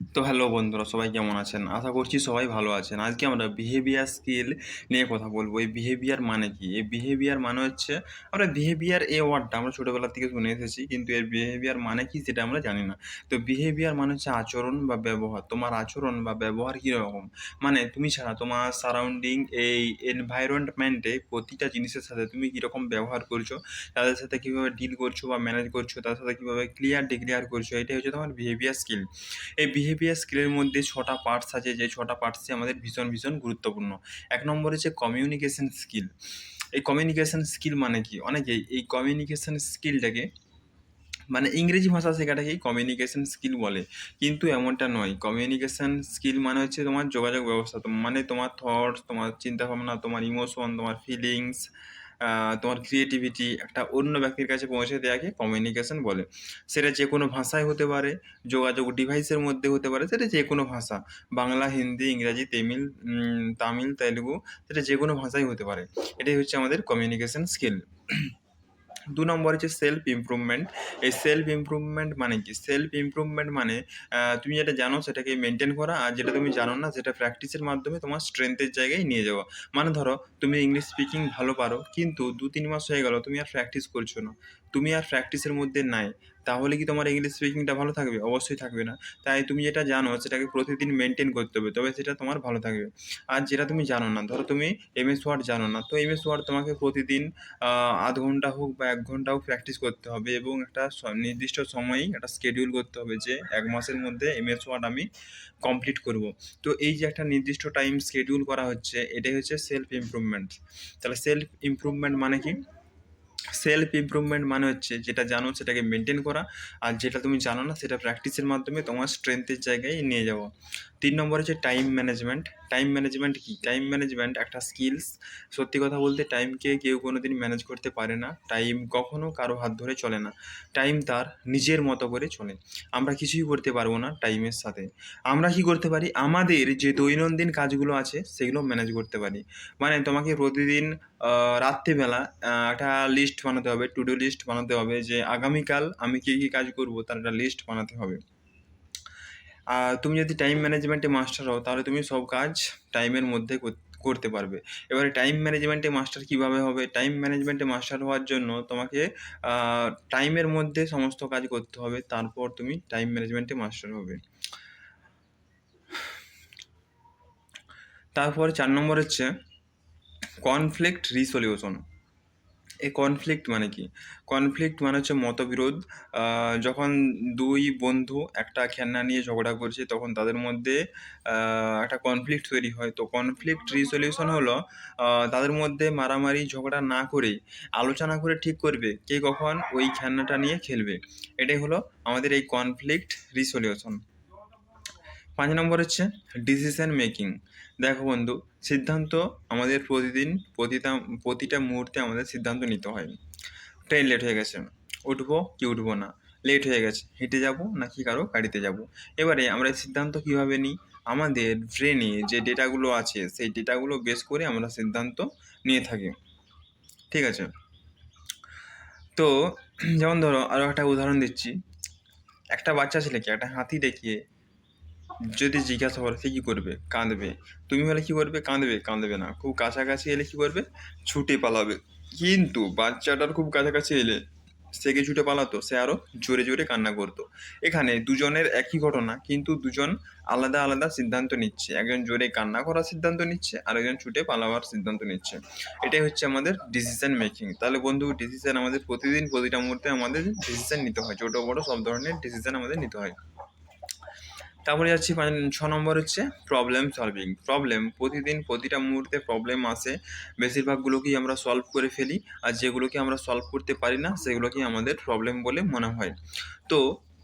তো হ্যালো বন্ধুরা, সবাই কেমন আছেন? আশা করছি সবাই ভালো আছেন। আজকে আমরা বিহেভিয়ার স্কিল নিয়ে কথা বলব। এই বিহেভিয়ার মানে কি? এই বিহেভিয়ার মানে হচ্ছে, আমরা বিহেভিয়ার এ ওয়ার্ডটা আমরা ছোটোবেলা থেকে শুনে এসেছি, কিন্তু এর বিহেভিয়ার মানে কি সেটা আমরা জানি না। তো বিহেভিয়ার মানে হচ্ছে আচরণ বা ব্যবহার। তোমার আচরণ বা ব্যবহার কীরকম? মানে তুমি ছাড়া তোমার সারাউন্ডিং এই এনভায়রনমেন্টে প্রতিটা জিনিসের সাথে তুমি কীরকম ব্যবহার করছ? তাদের সাথে কীভাবে ডিল করছ বা ম্যানেজ করছ? তাদের সাথে কীভাবে ক্লিয়ার ডিক্লিয়ার করছ? এটাই হচ্ছে তোমার বিহেভিয়ার স্কিল এই বিহেভিয়ার স্কিলের মধ্যে ছটা পার্টস আছে, যে ছটা পার্টসই আমাদের ভীষণ ভীষণ গুরুত্বপূর্ণ। এক নম্বর হচ্ছে কমিউনিকেশন স্কিল এই কমিউনিকেশন স্কিল মানে কি? অনেকেই এই কমিউনিকেশন স্কিলটাকে মানে ইংরেজি ভাষা শেখাটাকেই কমিউনিকেশন স্কিল বলে। কিন্তু এমনটা নয়। কমিউনিকেশন স্কিল মানে হচ্ছে তোমার যোগাযোগ ব্যবস্থা মানে তোমার থটস তোমার চিন্তাভাবনা, তোমার ইমোশন তোমার ফিলিংস তোমার ক্রিয়েটিভিটি একটা অন্য ব্যক্তির কাছে পৌঁছে দেওয়াকে কমিউনিকেশন বলে। সেটা যে কোনো ভাষায় হতে পারে, যোগাযোগ ডিভাইসের মধ্যে হতে পারে, সেটা যে কোনো ভাষা। বাংলা, হিন্দি, ইংরাজি, তেমিল তামিল, তেলুগু, সেটা যে কোনো ভাষাই হতে পারে। এটাই হচ্ছে আমাদের কমিউনিকেশন স্কিল দু নম্বর হচ্ছে সেলফ ইমপ্রুভমেন্ট এই সেলফ ইমপ্রুভমেন্ট মানে কি? সেলফ ইমপ্রুভমেন্ট মানে তুমি যেটা জানো সেটাকে মেনটেন করা আর যেটা তুমি জানো না সেটা প্র্যাকটিসের মাধ্যমে তোমার স্ট্রেংথের জায়গায় নিয়ে যাওয়া। মানে ধরো, তুমি ইংলিশ স্পিকিং ভালো পারো, কিন্তু দু তিন মাস হয়ে গেল, তুমি আর প্র্যাকটিস করছ না। তুমি আর প্র্যাকটিসের মধ্যে নাই। তাহলে কি তোমার ইংলিশ স্পিকিংটা ভালো থাকবে? অবশ্যই থাকবে না। তাই তুমি যেটা জানো, সেটাকে প্রতিদিন মেনটেন করতে হবে, তবে সেটা তোমার ভালো থাকবে। আর যেটা তুমি জানো না, ধরো তুমি এম এস ওয়ার্ড জানো না, তো এম এস ওয়ার্ড তোমাকে প্রতিদিন আধ ঘণ্টা হোক বা এক ঘণ্টা হোক প্র্যাকটিস করতে হবে এবং একটা নির্দিষ্ট সময়েই একটা স্কেডিউল করতে হবে যে এক মাসের মধ্যে এম এস ওয়ার্ড আমি কমপ্লিট করব। তো এই যে একটা নির্দিষ্ট টাইম স্কেডিউল করা হচ্ছে, এটাই হচ্ছে সেলফ ইমপ্রুভমেন্ট তাহলে সেলফ ইমপ্রুভমেন্ট মানে কি? সেলফ ইমপ্রুভমেন্ট মানে হচ্ছে যেটা জানো সেটাকে মেনটেন করা। আর যেটা তুমি জানো না, সেটা প্র্যাকটিসের মাধ্যমে তোমার স্ট্রেংথের জায়গায় নিয়ে যাওয়া। তিন নম্বর হচ্ছে টাইম ম্যানেজমেন্ট টাইম ম্যানেজমেন্ট কি? টাইম ম্যানেজমেন্ট একটা স্কিলস সত্যি কথা বলতে টাইমকে কেউ কোনো দিন ম্যানেজ করতে পারে না। টাইম কখনো কারও হাত ধরে চলে না। টাইম তার নিজের মতো করে চলে। আমরা কিছুই করতে পারব না টাইমের সাথে। আমরা কি করতে পারি? আমাদের যে দৈনন্দিন কাজগুলো আছে, সেগুলো ম্যানেজ করতে পারি। মানে তোমাকে প্রতিদিন রাত্রিবেলা একটা লিস্ট বানাতে হবে টু ডু লিস্ট বানাতে হবে যে, আগামীকাল আমি কী কী কাজ করব, তার একটা লিস্ট বানাতে হবে। আর তুমি যদি টাইম ম্যানেজমেন্টে মাস্টার হও, তাহলে তুমি সব কাজ টাইমের মধ্যে করতে পারবে। এবারে টাইম ম্যানেজমেন্টে মাস্টার কীভাবে হবে? টাইম ম্যানেজমেন্টে মাস্টার হওয়ার জন্য তোমাকে টাইমের মধ্যে সমস্ত কাজ করতে হবে, তারপর তুমি টাইম ম্যানেজমেন্টে মাস্টার হবে। তারপর চার নম্বর হচ্ছে কনফ্লিক্ট রিসলিউশন এই কনফ্লিক্ট মানে কি? কনফ্লিক্ট মানে হচ্ছে মতবিরোধ। যখন দুই বন্ধু একটা খেলনা নিয়ে ঝগড়া করছে, তখন তাদের মধ্যে একটা কনফ্লিক্ট তৈরি হয়। তো কনফ্লিক্ট রিসলিউশন হলো তাদের মধ্যে মারামারি, ঝগড়া না করে আলোচনা করে ঠিক করবে কে কখন ওই খেলনাটা নিয়ে খেলবে। এটাই হলো আমাদের এই কনফ্লিক্ট রিসলিউশন পাঁচ নম্বর হচ্ছে ডিসিশন মেকিং দেখো বন্ধু, সিদ্ধান্ত আমাদের প্রতিদিন প্রতিটা প্রতিটা মুহূর্তে আমাদের সিদ্ধান্ত নিতে হয়। ট্রেন লেট হয়ে গেছে। উঠবো কি উঠবো না? লেট হয়ে গেছে। হেঁটে যাব নাকি কারও গাড়িতে যাব? এবারে আমরা সিদ্ধান্ত কীভাবে নিই? আমাদের ব্রেনে যে ডেটাগুলো আছে, সেই ডেটাগুলো বেস করে আমরা সিদ্ধান্ত নিয়ে থাকি। ঠিক আছে? তো যেমন ধরো আরও একটা উদাহরণ দিচ্ছি। একটা বাচ্চা ছেলেকে, একটা হাতি দেখিয়ে যদি জিজ্ঞাসা করে সে কী করবে? কাঁদবে। তুমি হলে কী করবে? কাঁদবে। কাঁদবে না। খুব কাছাকাছি এলে কী করবে? ছুটে পালাবে। কিন্তু বাচ্চাটার খুব কাছাকাছি এলে সে কি ছুটে পালাতো? সে আরও জোরে জোরে কান্না করতো। এখানে দুজনের একই ঘটনা, কিন্তু দুজন আলাদা আলাদা সিদ্ধান্ত নিচ্ছে। একজন জোরে কান্না করার সিদ্ধান্ত নিচ্ছে আর একজন ছুটে পালাবার সিদ্ধান্ত নিচ্ছে। এটাই হচ্ছে আমাদের ডিসিশন মেকিং তাহলে বন্ধু ডিসিশন আমাদের প্রতিদিন, প্রতিটা মুহূর্তে আমাদের ডিসিশন নিতে হয়। ছোটো বড়ো সব ধরনের ডিসিশন আমাদের নিতে হয়। তারপরে যাচ্ছি ছ নম্বর হচ্ছে প্রবলেম সলভিং প্রবলেম প্রতিদিন প্রতিটা মুহূর্তে প্রবলেম আসে। বেশিরভাগগুলোকেই আমরা সলভ করে ফেলি আর যেগুলোকে আমরা সলভ করতে পারি না, সেগুলোকেই আমাদের প্রবলেম বলে মনে হয়। তো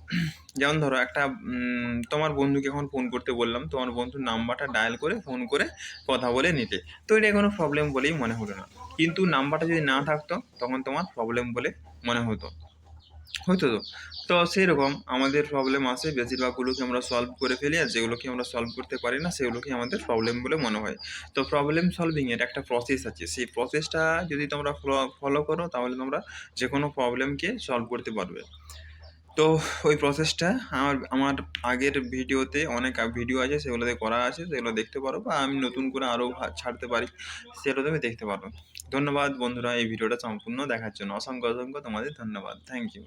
যেমন ধরো একটা তোমার বন্ধুকে এখন ফোন করতে বললাম, তোমার বন্ধুর নাম্বারটা ডায়াল করে ফোন করে কথা বলে নিতে। তো এটা কোনো প্রবলেম বলেই মনে হলো না। কিন্তু নাম্বারটা যদি না থাকতো, তখন তোমার প্রবলেম বলে মনে হতো। হয়তো তো। তো সেই রকম আমাদের প্রবলেম আসে বেশিরভাগগুলোকে আমরা সলভ করে ফেলি আর যেগুলোকে আমরা সলভ করতে পারি না সেগুলোকে আমাদের প্রবলেম বলে মনে হয়। তো প্রবলেম সলভিংয়ের একটা প্রসেস আছে। সেই প্রসেসটা যদি তোমরা ফলো করো, তাহলে তোমরা যে কোনো প্রবলেমকে সলভ করতে পারবে। তো ওই প্রসেসটা আমার আমার আগের ভিডিওতে অনেক ভিডিও আছে, সেগুলোতে করা আছে, সেগুলো দেখতে পারো বা আমি নতুন করে আরও ছাড়তে পারি, সেগুলো তুমি দেখতে পারো। ধন্যবাদ বন্ধুরা, এই ভিডিওটা সম্পূর্ণ দেখার জন্য। অসংখ্য অসংখ্য তোমাদের ধন্যবাদ। Thank you